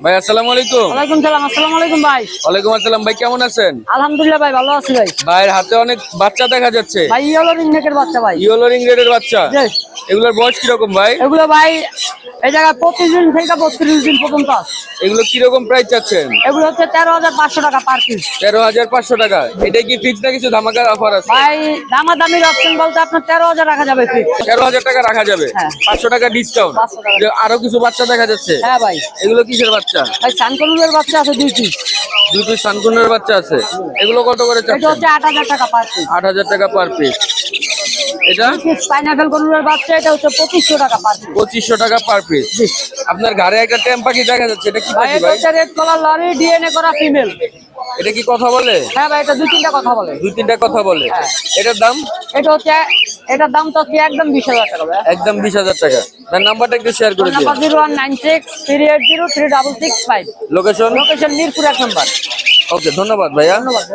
ভাই আসসালামু আলাইকুম ওয়ালাইকুম সালাম আসসালামু আলাইকুম ভাই। ওয়ালাইকুম আসসালাম ভাই কেমন আছেন? আলহামদুলিল্লাহ ভাই ভালো আছি ভাই। ভাইয়ের হাতে অনেক বাচ্চা দেখা যাচ্ছে। ভাই ইয়েলো রিংনেকের বাচ্চা ভাই। ইয়েলো রিং রেডের বাচ্চা। এগুলোর বয়স কীরকম ভাই? এগুলো ভাই এই জায়গায় পঁচিশ দিন থেকে বত্রিশ দিন পর্যন্ত আছে। এগুলো কীরকম প্রাইস চাচ্ছেন? এগুলো হচ্ছে তেরো হাজার পাঁচশো টাকা পার পিস তেরো হাজার পাঁচশো টাকা। এটা কি ফিক্স না কিছু ধামাকার অফার আছে? ভাই দামাদামির অপশন বলতে আপনার তেরো হাজার রাখা যাবে ফিক্স তেরো হাজার টাকা রাখা যাবে। হ্যাঁ। পাঁচশো টাকা ডিসকাউন্ট 500 টাকা। আরও কিছু বাচ্চা দেখা যাচ্ছে? হ্যাঁ ভাই। এগুলো কিসের বাচ্চা? ভাই সানকনুরের বাচ্চা আছে দুই পিস সানকুনের বাচ্চা আছে? এগুলো কত করে এটা হচ্ছে আট হাজার টাকা পার পিস আট হাজার টাকা পার পিস এটা? পাইনাপেল কনুরের বাচ্চা এটা হচ্ছে পঁচিশশো টাকা পার পিস পঁচিশশো টাকা পার পিস আপনার ঘরে একটা টেম পাখি দেখা যাচ্ছে? এটা কি ভাই পাখি এটা ভাই? হচ্ছে রেড কালার লরি ডিএনএ করা ফিমেল এটা কি কথা বলে? হ্যাঁ ভাই এটা দুই তিনটা কথা বলে। দুই তিনটা কথা বলে। হ্যাঁ। এটার দাম? এটা হচ্ছে এটার দাম তো একদম বিশ হাজার টাকা একদম বিশ হাজার টাকা। তার নাম্বারটা একটু শেয়ার করে দিন zero one nine six three eight zero three double six five location location Mirpur এক নম্বর। ওকে ধন্যবাদ ভাইয়া। ধন্যবাদ